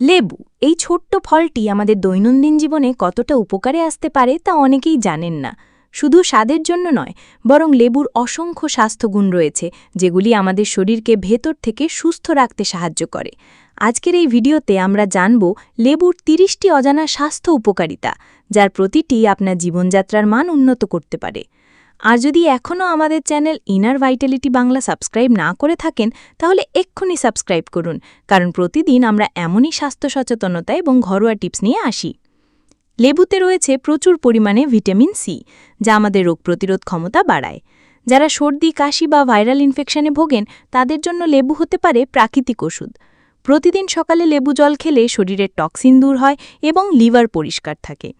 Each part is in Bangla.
লেবু, এই ছোট্ট ফলটি আমাদের দৈনন্দিন জীবনে কতটা উপকারে আসতে পারে তা অনেকেই জানেন না। শুধু স্বাদের জন্য নয়, বরং লেবুর অসংখ্য স্বাস্থ্যগুণ রয়েছে, যেগুলি আমাদের শরীরকে ভেতর থেকে সুস্থ রাখতে সাহায্য করে। আজকের এই ভিডিওতে আমরা জানব লেবুর তিরিশটি অজানা স্বাস্থ্য উপকারিতা, যার প্রতিটি আপনার জীবনযাত্রার মান উন্নত করতে পারে। আর যদি এখনও আমাদের channel inner vitality Bangla subscribe না করে থাকেন, তাহলে এক্ষুনি সাবস্ক্রাইব করুন, কারণ প্রতিদিন আমরা এমনই স্বাস্থ্য সচেতনতা এবং ঘরোয়া টিপস নিয়ে আসি। লেবুতে রয়েছে প্রচুর পরিমাণে ভিটামিন সি যা আমাদের রোগ প্রতিরোধ ক্ষমতা বাড়ায়। যারা সর্দি, কাশি বা ভাইরাল ইনফেকশনে ভোগেন, তাদের জন্য লেবু হতে পারে প্রাকৃতিক ওষুধ। প্রতিদিন সকালে লেবু জল খেলে শরীরের টক্সিন দূর হয় এবং লিভার পরিষ্কার থাকে।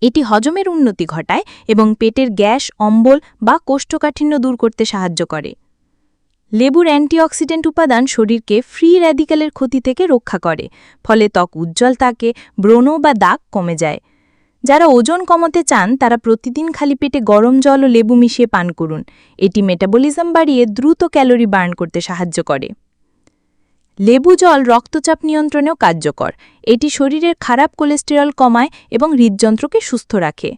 এটি হজমের উন্নতি ঘটায় এবং পেটের গ্যাস, অম্বল বা কোষ্ঠকাঠিন্য দূর করতে সাহায্য করে। লেবুর অ্যান্টিঅক্সিডেন্ট উপাদান শরীরকে ফ্রি র্যাডিক্যালের ক্ষতি থেকে রক্ষা করে, ফলে ত্বক উজ্জ্বল থাকে, ব্রণ বা দাগ কমে যায়। যারা ওজন কমাতে চান, তারা প্রতিদিন খালি পেটে গরম জল ও লেবু মিশিয়ে পান করুন। এটি মেটাবলিজম বাড়িয়ে দ্রুত ক্যালোরি বার্ন করতে সাহায্য করে। লেবু জল রক্তচাপ নিয়ন্ত্রণেও কার্যকর। এটি শরীরের খারাপ কোলেস্টেরল কমায় এবং হৃদযন্ত্রকে সুস্থ রাখে।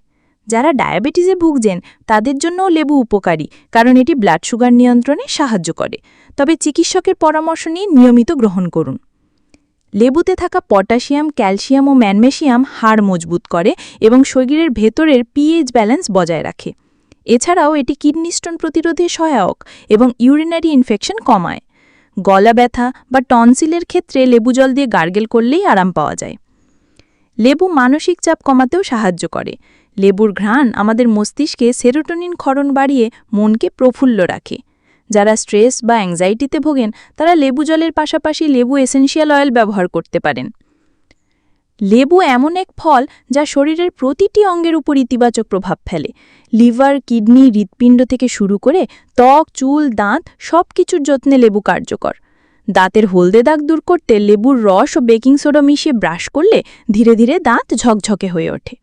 যারা ডায়াবেটিসে ভুগছেন, তাদের জন্যও লেবু উপকারী, কারণ এটি ব্লাড সুগার নিয়ন্ত্রণে সাহায্য করে। তবে চিকিৎসকের পরামর্শ নিয়ে নিয়মিত গ্রহণ করুন। লেবুতে থাকা পটাশিয়াম, ক্যালসিয়াম ও ম্যাগনেশিয়াম হাড় মজবুত করে এবং শরীরের ভেতরের পিএইচ ব্যালেন্স বজায় রাখে। এছাড়াও এটি কিডনি স্টোন প্রতিরোধে সহায়ক এবং ইউরিনারি ইনফেকশন কমায়। গলা ব্যথা বা টনসিলের ক্ষেত্রে লেবু জল দিয়ে গার্গেল করলেই আরাম পাওয়া যায়। লেবু মানসিক চাপ কমাতেও সাহায্য করে। লেবুর ঘ্রাণ আমাদের মস্তিষ্কে সেরোটোনিন ক্ষরণ বাড়িয়ে মনকে প্রফুল্ল রাখে। যারা স্ট্রেস বা অ্যাংজাইটিতে ভোগেন, তারা লেবু জলের পাশাপাশি লেবু এসেন্সিয়াল অয়েল ব্যবহার করতে পারেন। লেবু এমন এক ফল যা শরীরের প্রতিটি অঙ্গের উপর ইতিবাচক প্রভাব ফেলে। লিভার, কিডনি, হৃৎপিণ্ড থেকে শুরু করে ত্বক, চুল, দাঁত সব কিছুর যত্নে লেবু কার্যকর। দাঁতের হলদে দাগ দূর করতে লেবুর রস ও বেকিং সোডা মিশিয়ে ব্রাশ করলে ধীরে ধীরে দাঁত ঝকঝকে হয়ে ওঠে।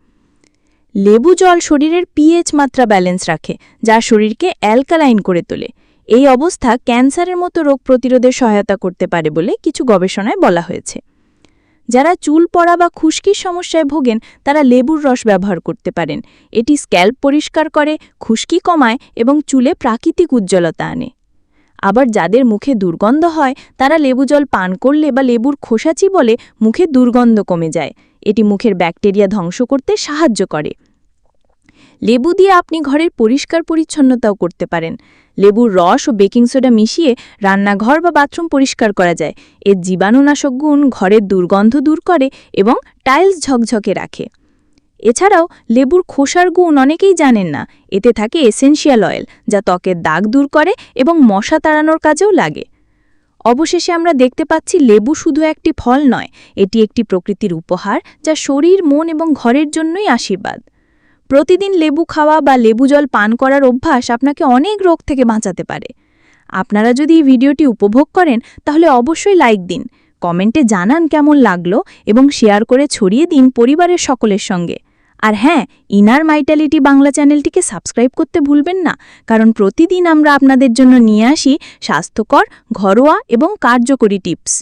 লেবু জল শরীরের পিএইচ মাত্রা ব্যালেন্স রাখে, যা শরীরকে অ্যালকালাইন করে তোলে। এই অবস্থা ক্যান্সারের মতো রোগ প্রতিরোধে সহায়তা করতে পারে বলে কিছু গবেষণায় বলা হয়েছে। যারা চুল পড়া বা খুশকির সমস্যায় ভোগেন, তারা লেবুর রস ব্যবহার করতে পারেন। এটি স্ক্যাল্প পরিষ্কার করে, খুশকি কমায় এবং চুলে প্রাকৃতিক উজ্জ্বলতা আনে। আবার যাদের মুখে দুর্গন্ধ হয়, তারা লেবু জল পান করলে বা লেবুর খোসাচি বলে মুখে দুর্গন্ধ কমে যায়। এটি মুখের ব্যাকটেরিয়া ধ্বংস করতে সাহায্য করে। লেবু দিয়ে আপনি ঘরের পরিষ্কার পরিচ্ছন্নতাও করতে পারেন। লেবুর রস ও বেকিং সোডা মিশিয়ে রান্নাঘর বা বাথরুম পরিষ্কার করা যায়। এর জীবাণুনাশক গুণ ঘরের দুর্গন্ধ দূর করে এবং টাইলস ঝকঝকে রাখে। এছাড়াও লেবুর খোসার গুণ অনেকেই জানেন না। এতে থাকে এসেনশিয়াল অয়েল, যা ত্বকের দাগ দূর করে এবং মশা তাড়ানোর কাজেও লাগে। অবশেষে আমরা দেখতে পাচ্ছি লেবু শুধু একটি ফল নয়, এটি একটি প্রকৃতির উপহার যা শরীর, মন এবং ঘরের জন্যই আশীর্বাদ। প্রতিদিন লেবু খাওয়া বা লেবু জল পান করার অভ্যাস আপনাকে অনেক রোগ থেকে বাঁচাতে পারে। আপনারা যদি এই ভিডিওটি উপভোগ করেন, তাহলে অবশ্যই লাইক দিন, কমেন্টে জানান কেমন লাগল এবং শেয়ার করে ছড়িয়ে দিন পরিবারের সকলের সঙ্গে। আর হ্যাঁ ইনার মাইটালিটি বাংলা চ্যানেলটিকে সাবস্ক্রাইব করতে ভুলবেন না, কারণ প্রতিদিন আমরা আপনাদের জন্য নিয়ে আসি স্বাস্থ্যকর, ঘরোয়া এবং কার্যকরী টিপস।